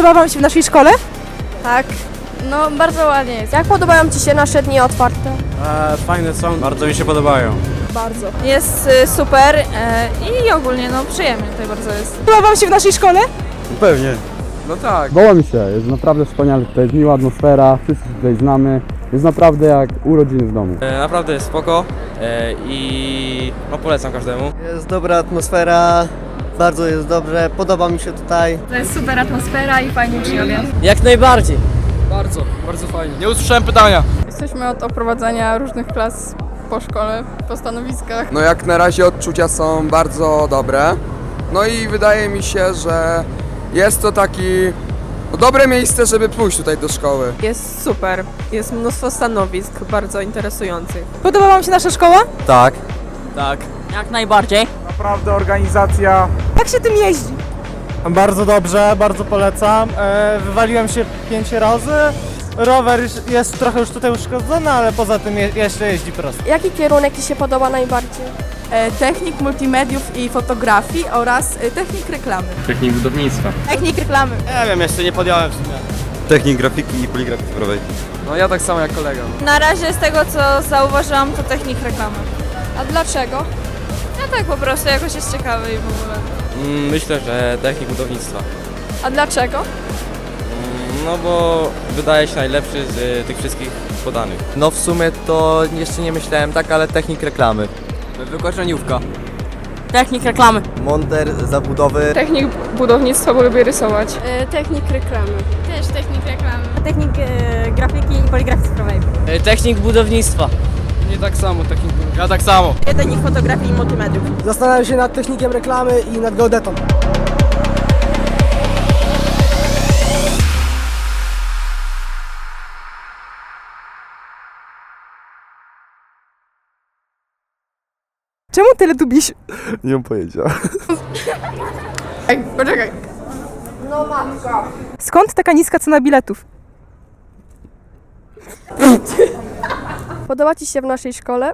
Podoba Wam się w naszej szkole? Tak. No, bardzo ładnie jest. Jak podobają Ci się nasze dni otwarte? E, fajne są, bardzo mi się podobają. Bardzo. Jest y, super e, i ogólnie no przyjemnie tutaj bardzo jest. Podoba Wam się w naszej szkole? Pewnie. No tak. Podoba mi się, jest naprawdę wspaniale tutaj, jest miła atmosfera, wszyscy się tutaj znamy. Jest naprawdę jak urodziny w domu. E, naprawdę jest spoko e, i no polecam każdemu. Jest dobra atmosfera, bardzo jest dobrze, podoba mi się tutaj. To jest super atmosfera i fajnie uczniowie. Jak najbardziej. Bardzo, bardzo fajnie. Nie usłyszałem pytania. Jesteśmy od oprowadzania różnych klas po szkole, po stanowiskach. No jak na razie odczucia są bardzo dobre. No i wydaje mi się, że jest to taki no, dobre miejsce, żeby pójść tutaj do szkoły. Jest super. Jest mnóstwo stanowisk bardzo interesujących. Podoba Wam się nasza szkoła? Tak. Tak. Jak najbardziej. Naprawdę organizacja Jak się tym jeździ? bardzo dobrze, bardzo polecam. E, wywaliłem się pięć razy. Rower już- jest trochę już tutaj uszkodzony, ale poza tym je, jeszcze jeździ prosto. Jaki kierunek Ci się podoba najbardziej? technik multimediów i fotografii oraz e, technik reklamy. Technik budownictwa. Technik reklamy. Nie wiem, jeszcze nie podjąłem w sumie. Technik grafiki i poligrafii cyfrowej. No ja tak samo jak kolega. Na razie z tego co zauważyłam to technik reklamy. A dlaczego? No tak po prostu jakoś jest ciekawy i w ogóle. Mm, myślę, że technik budownictwa. A dlaczego? Mm, no bo wydaje się najlepszy z y, tych wszystkich podanych. No w sumie to jeszcze nie myślałem tak, ale technik reklamy. Wykorzeniówka. Technik reklamy. Monter, zabudowy. Technik budownictwa, bo lubię rysować. technik reklamy. Też technik reklamy. Technik grafiki i poligrafii cyfrowej. Technik budownictwa. Nie tak samo, technik Ja tak samo. Technik fotografii i multimediów. Zastanawiam się nad technikiem reklamy i nad geodetą. Czemu Teletubiś? Nie mam pojęcia. Ej, poczekaj. Skąd taka niska cena biletów? Podoba Ci się w naszej szkole?